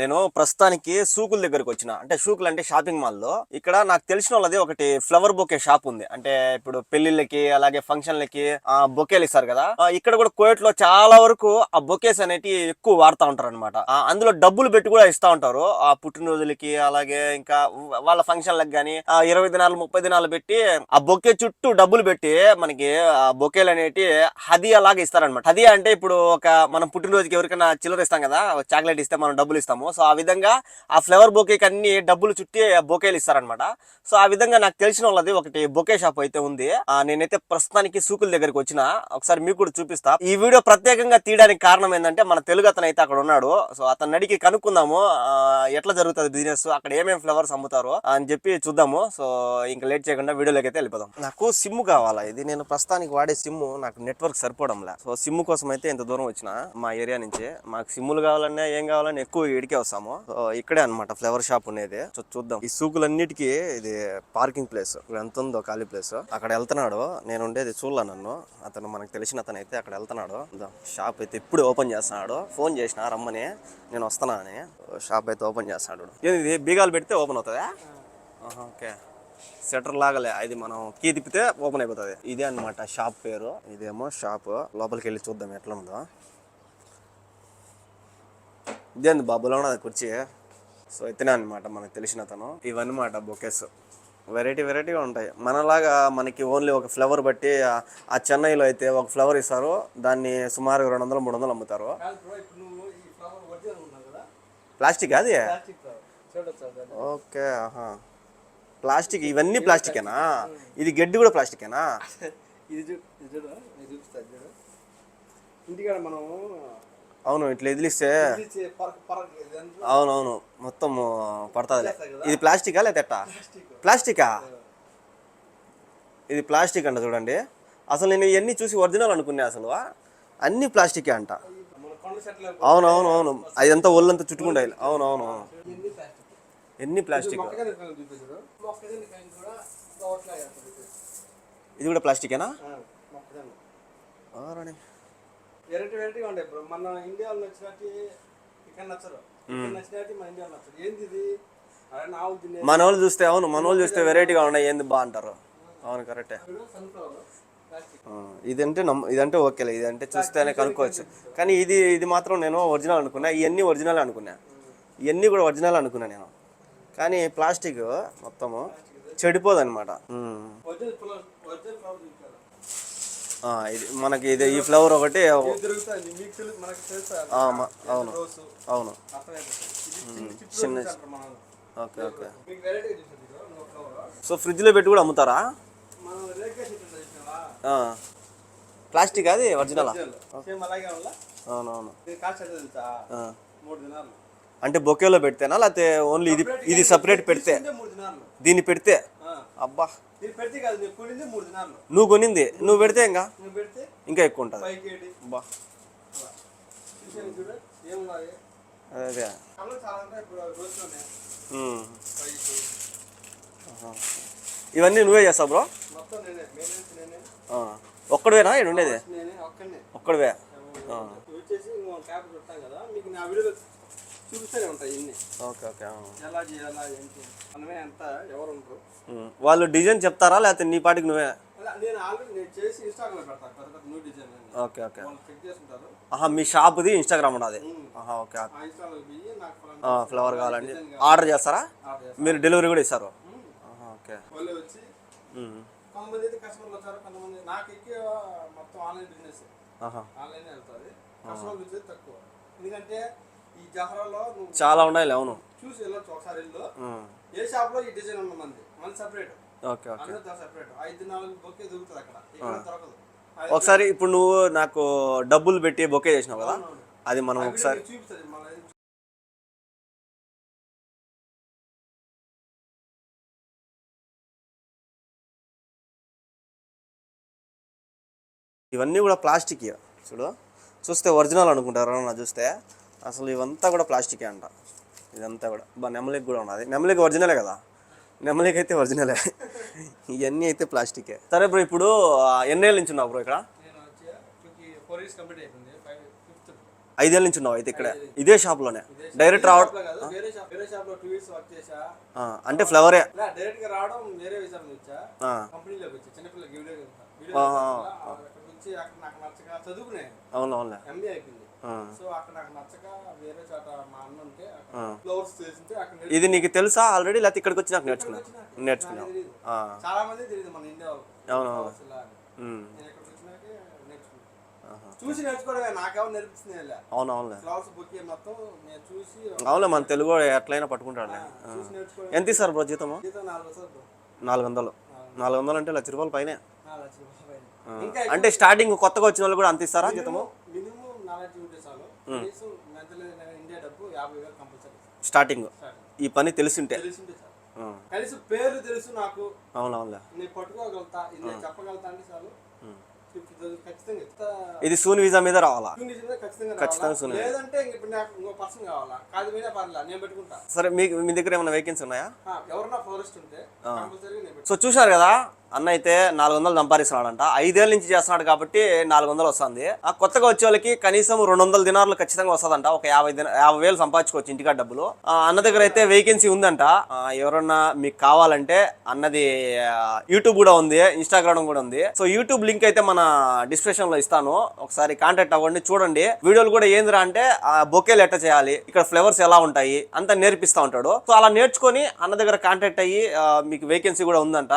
నేను ప్రస్తుతానికి సూకుల దగ్గరకు వచ్చిన. అంటే సూకులు అంటే షాపింగ్ మాల్లో. ఇక్కడ నాకు తెలిసిన వాళ్ళది ఒకటి ఫ్లవర్ బొకే షాప్ ఉంది. అంటే ఇప్పుడు పెళ్ళిళ్ళకి అలాగే ఫంక్షన్లకి ఆ బొకేలు ఇస్తారు కదా. ఇక్కడ కూడా కోయట్లో చాలా వరకు ఆ బొకేస్ అనేటివి ఎక్కువ వాడుతూ ఉంటారు అనమాట అందులో డబ్బులు పెట్టి కూడా ఇస్తా ఉంటారు. ఆ పుట్టినరోజులకి అలాగే ఇంకా వాళ్ళ ఫంక్షన్లకు కానీ ఆ ఇరవై దినాలు ముప్పై దినాలు పెట్టి ఆ బొకే చుట్టూ డబ్బులు పెట్టి మనకి ఆ బొకేలు అనేటి హదియా లాగా ఇస్తారనమాట హదియా అంటే ఇప్పుడు ఒక మనం పుట్టినరోజుకి ఎవరికైనా చిల్లర ఇస్తాం కదా చాక్లెట్ ఇస్తే మనం డబ్బులు ఇస్తాం ఇస్తాము సో ఆ విధంగా ఆ ఫ్లవర్ బొకేకి అన్ని డబ్బులు చుట్టి బొకేలు ఇస్తారనమాట సో ఆ విధంగా నాకు తెలిసిన వాళ్ళది ఒకటి బొకే షాప్ అయితే ఉంది. ఆ నేనైతే ప్రస్తుతానికి సూకుల దగ్గరికి వచ్చిన ఒకసారి మీకు కూడా చూపిస్తా. ఈ వీడియో ప్రత్యేకంగా తీయడానికి కారణం ఏంటంటే మన తెలుగు అతను అయితే అక్కడ ఉన్నాడు. సో అతను అడిగి కనుక్కుందాము. ఎట్లా జరుగుతుంది బిజినెస్ అక్కడ ఏమేమి ఫ్లవర్స్ అమ్ముతారు? అని చెప్పి చూద్దాము. సో ఇంకా లేట్ చేయకుండా వీడియోలోకి అయితే వెళ్ళిపోదాం. నాకు సిమ్ కావాలా? ఇది నేను ప్రస్తుతానికి వాడే సిమ్ నాకు నెట్వర్క్ సరిపోవడంలే. సో సిమ్ కోసం అయితే ఇంత దూరం వచ్చిన మా ఏరియా నుంచి. మాకు సిమ్ములు కావాలన్నా ఏం కావాలన్నా ఎక్కువ ఇడికి వస్తాము. ఇక్కడే అన్నమాట ఫ్లవర్ షాప్ ఉండేది. చూద్దాం. ఈ సూకులన్నిటికీ ఇది పార్కింగ్ ప్లేస్. ఎంత ఉందో ఖాళీ ప్లేస్. అక్కడ వెళ్తున్నాడు. నేను ఉండేది చూడలే నన్ను. అతను మనకు తెలిసిన అతను అయితే అక్కడ వెళ్తున్నాడు. షాప్ అయితే ఇప్పుడు ఓపెన్ చేస్తున్నాడు. ఫోన్ చేసిన రమ్మని. నేను వస్తున్నా అని. షాప్ అయితే ఓపెన్ చేస్తున్నాడు. ఏంది ఇది బీగాలు పెడితే ఓపెన్ అవుతుందా? ఓకే. సెటర్ లాగలే. ఇది మనం కీ తిప్పితే ఓపెన్ అయిపోతుంది. ఇదే అన్నమాట షాప్ పేరు. ఇదేమో షాప్. లోపలికి వెళ్ళి చూద్దాం ఎట్లా ఉందో ఇదేంది బాబులో ఉన్నది కుర్చీ? సో ఇతనే అనమాట మనకు తెలిసిన అతను. ఇవన్నమాట బొకెస్. వెరైటీ వెరైటీగా ఉంటాయి. మనలాగా మనకి ఓన్లీ ఒక ఫ్లవర్ బట్టి ఆ- చెన్నైలో అయితే ఒక ఫ్లవర్ ఇస్తారు. దాన్ని సుమారు రెండు వందలు మూడు వందలు అమ్ముతారు. ప్లాస్టిక్ అది? ఓకే ఆహా. ప్లాస్టిక్ ఇవన్నీ ప్లాస్టికేనా? ఇది గడ్డి కూడా ప్లాస్టికేనా? ఇది చూపిస్తా ఇంటికాడ మనం అవును ఇట్లా ఎదిలిస్తే అవునవును మొత్తం పడుతుంది ఇది ప్లాస్టికా లేదా ప్లాస్టికా. ఇది ప్లాస్టిక్ అంట చూడండి. అసలు నేను ఇవన్నీ చూసి ఒరిజినల్ అనుకున్నా అసలు. అన్ని ప్లాస్టికే అంట. మన కొండ చెట్లు అవును అవును అవును అదంతా ఒళ్ళంతా చుట్టుకుంటాయి. అవును అవును అవును. ఎన్ని ప్లాస్టిక్? ఇది. కూడా ప్లాస్టికేనా? ఆరని. వెరైటీ వెరైటీగా ఉంటాయి బ్రో మన ఇండియాలో నచ్చినట్టు ఇక్కడ నచ్చరు. ఇక్కడ నచ్చినట్టు మన ఇండియాలో నచ్చరు. ఏంది ఇది? మన వాళ్ళు చూస్తే అవును మన వాళ్ళు చూస్తే వెరైటీగా ఉన్నాయి ఏంది బా అంటారు. అవును కరెక్టే ఇదంటే నమ్మ ఇదంటే ఓకేలే ఇదంటే చూస్తేనే కనుక్కోవచ్చు. కానీ ఇది ఇది మాత్రం నేను ఒరిజినల్ అనుకున్నా ఇవన్నీ ఒరిజినల్ అనుకున్నా. ఇవన్నీ కూడా ఒరిజినల్ అనుకున్నా నేను. కానీ ప్లాస్టిక్ మొత్తము చెడిపోదు అనమాట ఒరిజినల్ ఫ్లవర్ ఒరిజినల్ ఫ్లవర్ చూపించారు ఇది మనకి ఇది ఈ ఫ్లవర్ ఒకటి అవును అవును. చిన్న ఓకే ఓకే. సో ఫ్రిడ్జ్లో పెట్టి కూడా అమ్ముతారా. ప్లాస్టిక్ అది? ఒరిజినలా? అవునవును. అంటే బొకేలో పెడితేనా? లేకపోతే ఓన్లీ ఇది ఇది సపరేట్ పెడితే? దీన్ని పెడితే. అబ్బా. నువ్వు కొనింది? నువ్వు పెడితే ఇంకా? ఇంకా ఎక్కువ ఉంటుంది. అబ్బా. అదే. ఇవన్నీ నువ్వే చేస్తావు బ్రో. ఒక్కడివేనా? ఇక్కడ ఉండేది ఒక్కడివే. ఆ. వచ్చేసి క్యాప్ పెట్టాం కదా మీకు నా వీడియోలో చూపిస్తూనే ఉంటాయి ఇన్ని. Okay okay. ఎలా చేయాలా ఏంటి? మనమే ఎంత ఎవరు ఉండరు. వాళ్ళు డిజైన్ చెప్తారా లేకపోతే నీ పాటికి నువ్వే? నేను ఆల్రెడీ నేను చేసి ఇన్స్టాగ్రామ్లో పెడతాను పెద్ద పెద్ద new design okay okay. Check చేసుకుంటారు. ఆహా మీ షాప్ది ఇన్స్టాగ్రామ్ ఉమ్. ఆహా ఓకే ఫ్లవర్ కావాలండి. ఆర్డర్ చేస్తారా? చేస్తాను. మీరు డెలివరీ కూడా ఇస్తారు? ఓకే. వాళ్ళే వచ్చి. కొంతమంది అయితే కస్టమర్లు వచ్చారు కొంతమంది నాకు ఎక్కువ మొత్తం ఆన్లైన్ బిజినెస్ ఆన్లైన్ వెళ్తుంది. కస్టమర్లు వచ్చేది తక్కువ. ఎందుకంటే ఈ జహరాలో నువ్వు చాలా ఉన్నాయి అవును. చూసి వెళ్ళొచ్చు ఒకసారి వెళ్ళు. ఉమ్. ఏ షాప్లో ఈ డిజైన్ ఉన్న మంది? మన సపరేట్. Okay okay. అందరూ సపరేట్. ఐదు నాలుగు బొకే దొరుకుతుంది అక్కడ. ఇక్కడ దొరకదు. ఒకసారి ఇప్పుడు నువ్వు నాకు డబ్బులు పెట్టి బొకే చేసినావు కదా. అది మనం ఒకసారి చూపిస్తుంది మన ఇవన్నీ కూడా ప్లాస్టిక్ చూడు. చూస్తే ఒరిజినల్ అనుకుంటారు నా చూస్తే. అసలు ఇవంతా కూడా ప్లాస్టికే అంట. ఇదంతా కూడా. బా నెమలికి కూడా ఉన్నది. నెమలికి ఒరిజినలే కదా? నెమలికి అయితే ఒరిజినలే. ఇవన్నీ అయితే ప్లాస్టికే. సరే బ్రో ఇప్పుడు ఎన్నేళ్ళ నుంచి ఉన్నావు బ్రో ఇక్కడ? ఐదేళ్ళ నుంచి ఉన్నావు అయితే ఇక్కడ? ఇదే షాప్. లోనే డైరెక్ట్ రావడం అంటే ఫ్లవరే? ఇలా సో అక్కడ నాకు నచ్చక వేరే చోట మా అన్న ఉంటే ఫ్లవర్స్ చేసింటే అక్కడ ఇది నీకు తెలుసా ఆల్రెడీ? లేకపోతే ఇక్కడికి వచ్చి నాకు చాలా మంది తెలియదు మన ఇండియా వాళ్ళు. అవును, నేను ఇక్కడికి వచ్చినాకే నేర్చుకున్నాను ఆహా. చూసి నేర్చుకోవడమే నాకేమో నేర్పిస్తుంది ఇలా అవును అవునులే ఫ్లవర్స్ బుక్ మొత్తం నేను చూసి అవునులే మన తెలుగు ఎట్లయినా నేర్చుకోవడం ఎంత ఇస్తారు బ్రో జీతము? జీతం నాలుగు. నాలుగు వందలు నాలుగు వందలు అంటే లక్ష రూపాయల పైనే. అంటే స్టార్టింగ్ కొత్తగా వచ్చిన వాళ్ళు కూడా అంత ఇస్తారా జీతము? స్టార్టింగ్. స్టార్ట్ ఈ పని తెలిసింటే. కనీసం పేర్లు తెలుసు నాకు. అవును అవునులే నేను పట్టుకోగలుగుతా ఇది చెప్పగలుగుతా అంటే చాలు. ఇది సూన్ వీసా మీద రావాలా? మీద ఖచ్చితంగా? సున్నా. లేదంటే ఇప్పుడు నాకు ఇంకో పర్సన్ కావాలా? కాదు పోయినా పర్లేదు నేను పెట్టుకుంటా. సరే మీకు మీ దగ్గర ఏమైనా వేకెన్సీ ఉన్నాయా? ఎవరన్నా ఫారెస్ట్ ఉంటే సో చూశారు కదా? అన్న అయితే నాలుగు వందలు సంపాదిస్తున్నాడంట ఐదేళ్ళ నుంచి చేస్తున్నాడు కాబట్టి నాలుగు వందలు వస్తుంది. ఆ కొత్తగా వచ్చే వాళ్ళకి కనీసం రెండు వందల దినార్లు ఖచ్చితంగా వస్తుందంట. ఒక యాభై దిన యాభై వేలు సంపాదించుకోవచ్చు ఇంటికాడ డబ్బులు. అన్న దగ్గర అయితే వేకెన్సీ ఉందంట. ఎవరన్నా మీకు కావాలంటే అన్నది యూట్యూబ్ కూడా ఉంది ఇన్స్టాగ్రామ్ కూడా ఉంది. సో యూట్యూబ్ లింక్ అయితే మన డిస్క్రిప్షన్లో ఇస్తాను. ఒకసారి కాంటాక్ట్ అవ్వండి చూడండి. వీడియోలు కూడా ఏందిరా అంటే ఆ బొకేలు ఎట్ట చేయాలి. ఇక్కడ ఫ్లేవర్స్ ఎలా ఉంటాయి అంతా నేర్పిస్తా ఉంటాడు. సో అలా నేర్చుకొని అన్న దగ్గర కాంటాక్ట్ అయ్యి మీకు వేకెన్సీ కూడా ఉందంట.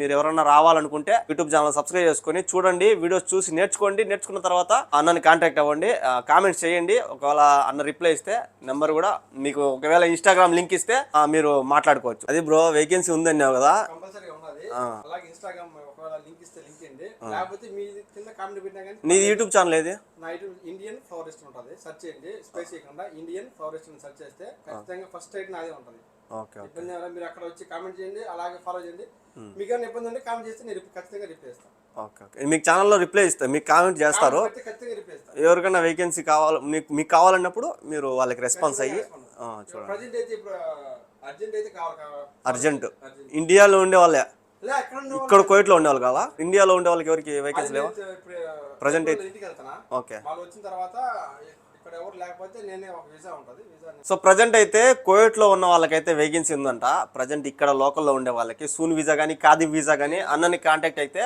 మీరు ఎవరన్నా రావాలనుకుంటే యూట్యూబ్ ఛానల్ సబ్స్క్రైబ్ చేసుకొని చూడండి వీడియోస్ చూసి నేర్చుకోండి. నేర్చుకున్న తర్వాత అన్నని కాంటాక్ట్ అవ్వండి. కామెంట్స్ చేయండి. ఒకవేళ అన్న రిప్లై ఇస్తే నెంబర్ కూడా మీకు ఒకవేళ ఇన్స్టాగ్రామ్ లింక్ ఇస్తే మీరు మాట్లాడుకోవచ్చు. అది బ్రో వేకెన్సీ ఉందన్నావు కదా? నీది యూట్యూబ్ ఛానల్ ఏది? ఇండియన్ ఫారెస్ట్ ఉంటుంది. సెర్చ్ చేయండి. స్పేస్ చేయకుండా ఇండియన్ ఫారెస్ట్ సెర్చ్ చేస్తే ఖచ్చితంగా ఫస్ట్ రైట్ నాదే ఉంటుంది. ఇబ్బంది ఏమైనా మీరు అక్కడ వచ్చి కామెంట్ చేయండి అలాగే ఫాలో చేయండి. మీకు ఏమైనా ఇబ్బంది ఉంటే కామెంట్ చేస్తే నేను ఖచ్చితంగా రిప్లై ఇస్తాను ఓకే ఓకే. మీకు ఛానల్లో రిప్లై ఇస్తారు మీకు కామెంట్ చేస్తారు ఎవరికైనా వేకెన్సీ కావాలి మీకు మీకు కావాలన్నప్పుడు మీరు వాళ్ళకి రెస్పాన్స్ అయ్యి చూడండి. ప్రజెంట్ అయితే అర్జెంట్ అయితే ఇండియాలో ఉండే వాళ్ళే ఇక్కడ కోయిట్లో ఉండే వాళ్ళు కావాలా ఇండియాలో ఉండే వాళ్ళకి ఎవరికి వేకెన్సీ లేవా? ఇంటికి వెళ్తానా? ఓకే. వాళ్ళు వచ్చిన తర్వాత ఎవరు లేకపోతే నేనే ఒక వీసా ఉంటుంది. వీసా సో ప్రజెంట్ అయితే కోయట్లో ఉన్న వాళ్ళకైతే వేకెన్సీ ఉందంట ప్రజెంట్ ఇక్కడ లోకల్లో ఉండే వాళ్ళకి. సూన్ వీసా కానీ కాది వీసా కానీ అన్నని కాంటాక్ట్ అయితే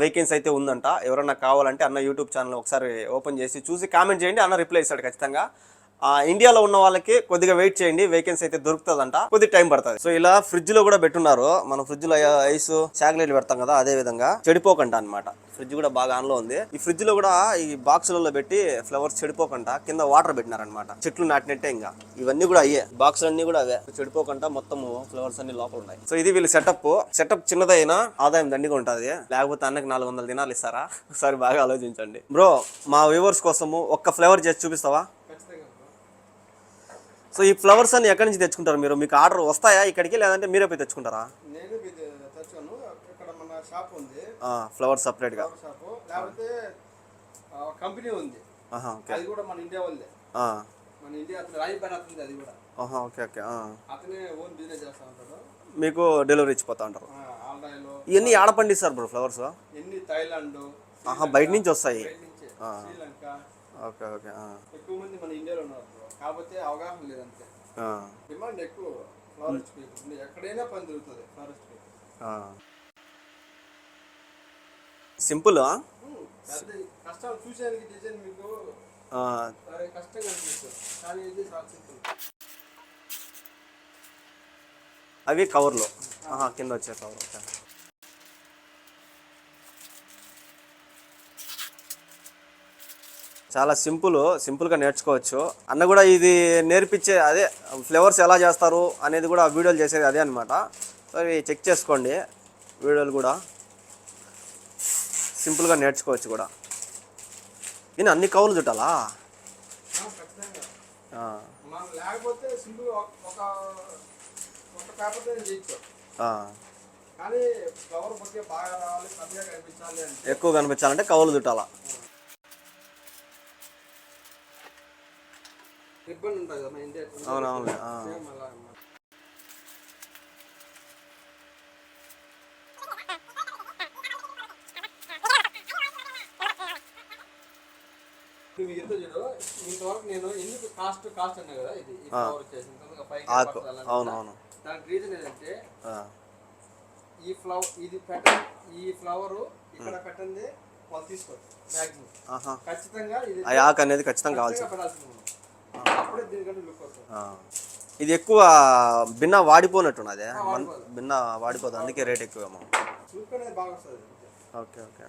వేకెన్సీ అయితే ఉందంట. ఎవరన్నా కావాలంటే అన్న యూట్యూబ్ ఛానల్ ఒకసారి ఓపెన్ చేసి చూసి కామెంట్ చేయండి. అన్న రిప్లై ఇస్తాడు ఖచ్చితంగా. ఇండియాలో ఉన్న వాళ్ళకి కొద్దిగా వెయిట్ చేయండి వేకెన్సీ అయితే దొరుకుతుందంట. కొద్ది టైం పడుతుంది. సో ఇలా ఫ్రిడ్జ్లో కూడా పెట్టున్నారు. మనం ఫ్రిడ్జ్లో ఐస్ చాక్లెట్లు పెడతాం కదా అదే విధంగా. చెడిపోకంట అన్నమాట. ఫ్రిడ్జ్ కూడా బాగా ఆన్లో ఉంది. ఈ ఫ్రిడ్జ్లో కూడా ఈ బాక్సులలో పెట్టి ఫ్లవర్స్ చెడిపోకుండా కింద వాటర్ పెట్టినారనమాట చెట్లు నాటినట్టే ఇంకా. ఇవన్నీ కూడా అయ్యే. బాక్సులు అన్ని కూడా అవే. చెడిపోకుండా మొత్తం ఫ్లవర్స్ అన్ని లోపల ఉన్నాయి. సో ఇది వీళ్ళ సెటప్ సెటప్ చిన్నదైనా ఆదాయం దండిగా ఉంటుంది. లేకపోతే అన్నకి నాలుగు వందల దినాలు ఇస్తారా? ఒకసారి బాగా ఆలోచించండి. బ్రో మా వ్యూవర్స్ కోసము ఒక్క ఫ్లేవర్ చేసి చూపిస్తావా? సో ఈ ఫ్లవర్స్ అన్ని ఎక్కడి నుంచి తెచ్చుకుంటారు మీరు? మీకు ఆర్డర్ వస్తాయా ఇక్కడికి లేదంటే మీరే పోయి తెచ్చుకుంటారా? నేను ఇది తెచ్చాను. ఇక్కడ మన షాప్ ఉంది. ఫ్లవర్స్ సపరేట్గా. Flower shop. లేకపోతే కంపెనీ ఉంది. ఓకే. అది కూడా మన ఇండియా వాళ్ళదే. ఆ, మన ఇండియా అతను రాజపేట అతనిది అది కూడా. ఆహా ఓకే ఓకే ఆ. అతనే ఓన్ బిజినెస్ చేస్తా ఉంటాడు. మీకు డెలివరీ ఇచ్చిపోతా ఉంటారు. ఇవన్నీ ఆడ పండిస్తారు బ్రో ఫ్లవర్స్? ఎన్ని థైలాండ్ బయట నుంచి వస్తాయి. Okay okay. ఎక్కువ మంది మన ఇండియాలో ఉన్నారు. కాకపోతే అవగాహన లేదంతే. డిమాండ్ ఎక్కువ ఫారెస్ట్ పీపుల్ ఎక్కడైనా పని దొరుకుతుంది ఫారెస్ట్ పీపుల్. సింపుల్ కష్టాలు చూసేదానికి డిజైన్ మీకు కష్టంగా అనిపిస్తుంది. కానీ ఇది చాలా సింపుల్ అవి కవర్లో కింద వచ్చే కవర్ ఓకే. చాలా సింపుల్ సింపుల్గా నేర్చుకోవచ్చు. అన్న కూడా ఇది నేర్పించే అదే ఫ్లేవర్స్ ఎలా చేస్తారు అనేది కూడా వీడియోలు చేసేది అదే అనమాట సరే చెక్ చేసుకోండి వీడియోలు కూడా. సింపుల్గా నేర్చుకోవచ్చు కూడా. ఈయన అన్ని కవులు చుట్టాలా? ఖచ్చితంగా. ఆ, మనం లేకపోతే రిబ్బన్ ఉంటుంది కదా ఇండియా లేదు ఇంతవరకు నేను ఎందుకు కాస్ట్ కాస్ట్ అన్నా కదా ఇది ఈ ఫ్లవర్ వచ్చేసి ఇంతకుముందు ఫైవ్ ఆకు అవును అవును. దానికి రీజన్ ఏంటంటే ఆ, ఈ ఫ్లవర్ ఇది పెట్ట ఈ ఫ్లవర్ ఇక్కడ పెట్టండి వాళ్ళు తీసుకోరు మ్యాక్సిమం ఆహా. ఖచ్చితంగా ఇది ఆకు అనేది ఖచ్చితంగా కావాల్సింది. ఇది ఎక్కువ భిన్న వాడిపోనట్టున్నదే. భిన్న వాడిపోదు. అందుకే రేట్ ఎక్కువేమో. Okay okay.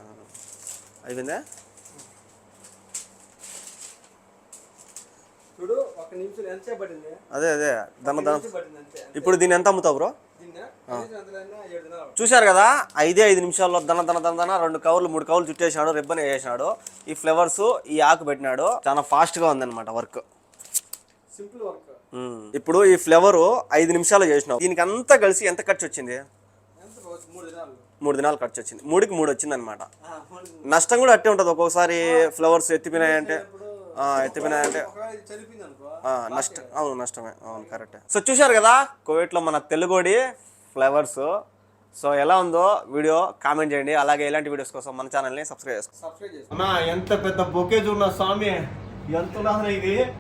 అయిపోయిందా? చూడు ఒక నిమిషం ఎంతసేపు పట్టింది? అదే అదే. పట్టింది అంతే ఇప్పుడు దీన్ని ఎంత అమ్ముతావు బ్రో? చూశారు కదా? ఐదే ఐదు నిమిషాల్లో దన దన దన దన రెండు కవర్లు మూడు కవర్లు చుట్టేసినాడు రిబ్బన్ వేసేసినాడు ఈ ఫ్లవర్స్ ఈ ఆకు పెట్టినాడు. చాలా ఫాస్ట్గా ఉందన్నమాట వర్క్. Simple work. ఇప్పుడు ఈ ఫ్లవర్ ఐదు నిమిషాలు చేసినావు. దీనికి అంతా కలిసి ఎంత ఖర్చు వచ్చింది? మూడు దినాలు. మూడు దినాలు ఖర్చు వచ్చింది. మూడుకి మూడు వచ్చింది అనమాట. నష్టం కూడా అట్టే ఉంటుంది. ఒక్కొక్కసారి ఫ్లవర్స్ ఎత్తిపోయినాయంటే ఎత్తిపోయినాయంటే. నష్టం అవును నష్టమే. అవును కరెక్ట్. సో చూశారు కదా కువైట్లో మన తెలుగుడి ఫ్లవర్స్. సో ఎలా ఉందో వీడియో కామెంట్ చేయండి. అలాగే ఇలాంటి వీడియోస్ కోసం మన ఛానల్ని సబ్స్క్రైబ్ చేసుకోండి. ఎంత పెద్ద బొకే చూడ స్వామి? ఎంత ఇది?